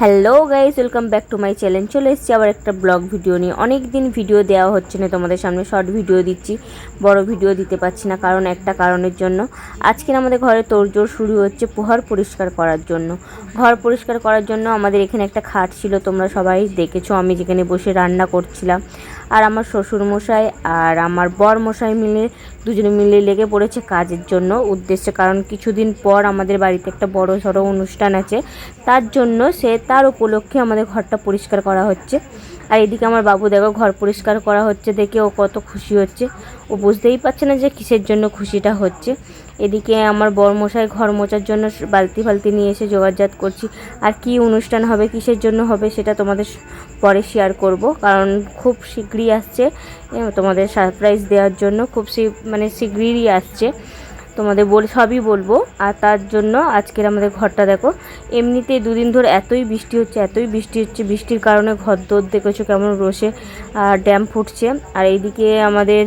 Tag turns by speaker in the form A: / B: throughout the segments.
A: Hello guys welcome back to my channel চলে এসেছি আবার একটা ব্লগ ভিডিও নিয়ে। অনেক দিন ভিডিও দেওয়া হচ্ছে না তোমাদের সামনে শর্ট ভিডিও দিচ্ছি, বড় ভিডিও দিতে পারছি না কারণ একটা কারণের জন্য। আজকে আমাদের ঘরে তোড়জোড় শুরু হচ্ছে পোহার পরিষ্কার করার জন্য। ঘর পরিষ্কার করার জন্য আমাদের এখানে একটা খাট ছিল, তোমরা সবাই দেখেছ, আমি যেখানে বসে রান্না করছিলাম। আর আমার শ্বশুর মশাই আর আমার বর মশাই মিলে দুজনে মিলে লেগে পড়েছে কাজের জন্য উদ্দেশ্যে। কারণ কিছুদিন পর আমাদের বাড়িতে একটা বড় সড়ো অনুষ্ঠান আছে। তার জন্য সে তার উপলক্ষে আমাদের ঘরটা পরিষ্কার করা হচ্ছে। আর এদিকে আমার বাবু দেখো, ঘর পরিষ্কার করা হচ্ছে দেখে ও কত খুশি হচ্ছে। ও বুঝতেই পারছে না যে কিসের জন্য খুশিটা হচ্ছে। এদিকে আমার বরমশাই ঘর মোচার জন্য বালতি ফালতি নিয়ে এসে যোগাযোগ করছি। আর কি অনুষ্ঠান হবে, কিসের জন্য হবে সেটা তোমাদের পরে শেয়ার করব। কারণ খুব শীঘ্রই আসছে। তোমাদের সারপ্রাইজ দেওয়ার জন্য খুব মানে শীঘ্রই আসছে। তোমাদের বল সবই বলব। আর তার জন্য আজকের আমাদের ঘরটা দেখো। এমনিতে দুদিন ধরে এতই বৃষ্টি হচ্ছে, এতই বৃষ্টি হচ্ছে। বৃষ্টির কারণে ঘর দোর দেখেছ কেমন রোষে আর ড্যাম ফুটছে। আর এইদিকে আমাদের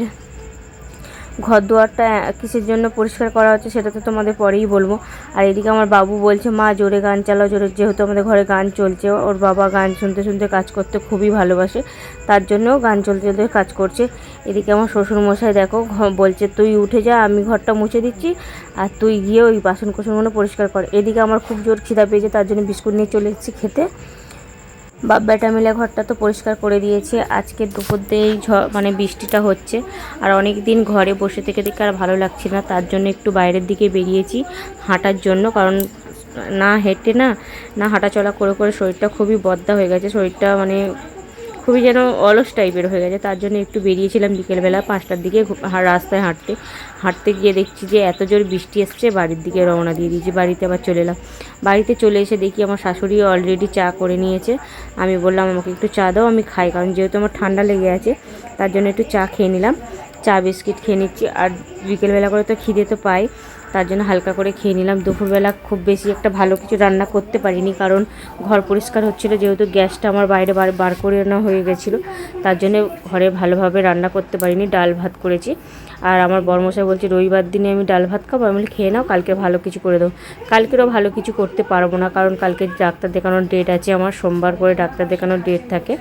A: ঘর দুয়ারটা কিসের জন্য পরিষ্কার করা হচ্ছে সেটা তো তোমাদের পরেই বলব। আর এদিকে আমার বাবু বলছে, মা, জোরে গান চালাও, জোরে যেহেতু আমাদের ঘরে গান চলছে, ওর বাবা গান শুনতে শুনতে কাজ করতে খুবই ভালোবাসে, তার জন্যও গান চলতে চলতে কাজ করছে। এদিকে আমার শ্বশুর মশাই দেখো বলছে, তুই উঠে যা, আমি ঘরটা মুছে দিচ্ছি, আর তুই গিয়ে ওই বাসন কোসনগুলো পরিষ্কার কর। এদিকে আমার খুব জোর খিদা পেয়েছে, তার জন্য বিস্কুট নিয়ে চলে এসেছি খেতে। বাপ বেটা মিলে ঘরটা তো পরিষ্কার করে দিয়েছে। আজকে দুপুর দিয়েই মানে বৃষ্টিটা হচ্ছে। আর অনেক দিন ঘরে বসে থেকে থেকে আর ভালো লাগছে না। তার জন্য একটু বাইরের দিকে বেরিয়েছি হাঁটার জন্য। কারণ না হেঁটে না না হাঁটাচলা করে করে শরীরটা খুবই বদ্দা হয়ে গেছে। শরীরটা মানে খুবই যেন অলস টাইপের হয়ে গেছে, তার জন্য একটু বেরিয়েছিলাম বিকেলবেলা পাঁচটার দিকে রাস্তায় হাঁটতে। হাঁটতে গিয়ে দেখছি যে এত জোর বৃষ্টি এসছে, বাড়ির দিকে রওনা দিয়ে দিয়েছি, বাড়িতে আবার চলে এলাম। বাড়িতে চলে এসে দেখি আমার শাশুড়ি অলরেডি চা করে নিয়েছে। আমি বললাম, আমাকে একটু চা দাও, আমি খাই, কারণ যেহেতু আমার ঠান্ডা লেগে আছে, তার জন্য একটু চা খেয়ে নিলাম। চা বিস্কিট খেয়ে নিচ্ছি। আর বিকেলবেলা করে তো খিদে তো পাই তার জন্য হালকা করে খেয়ে নিলাম। দুপুরবেলা খুব বেশি একটা ভালো কিছু রান্না করতে পারিনি, কারণ ঘর পরিষ্কার হচ্ছিল, যেহেতু গ্যাসটা আমার বাইরে বার বার করে আনা হয়ে গেছিল, তার জন্য ঘরে ভালোভাবে রান্না করতে পারিনি, ডাল ভাত করেছি। আর আমার বর্মশাই বলছে, রবিবার দিনে আমি ডাল ভাত খাব? আমি খেয়ে নাও, কালকে ভালো কিছু করে দেবো। কালকেরও ভালো কিছু করতে পারব না, কারণ কালকে ডাক্তার দেখানোর ডেট আছে, আমার সোমবার করে ডাক্তার দেখানোর ডেট থাকে।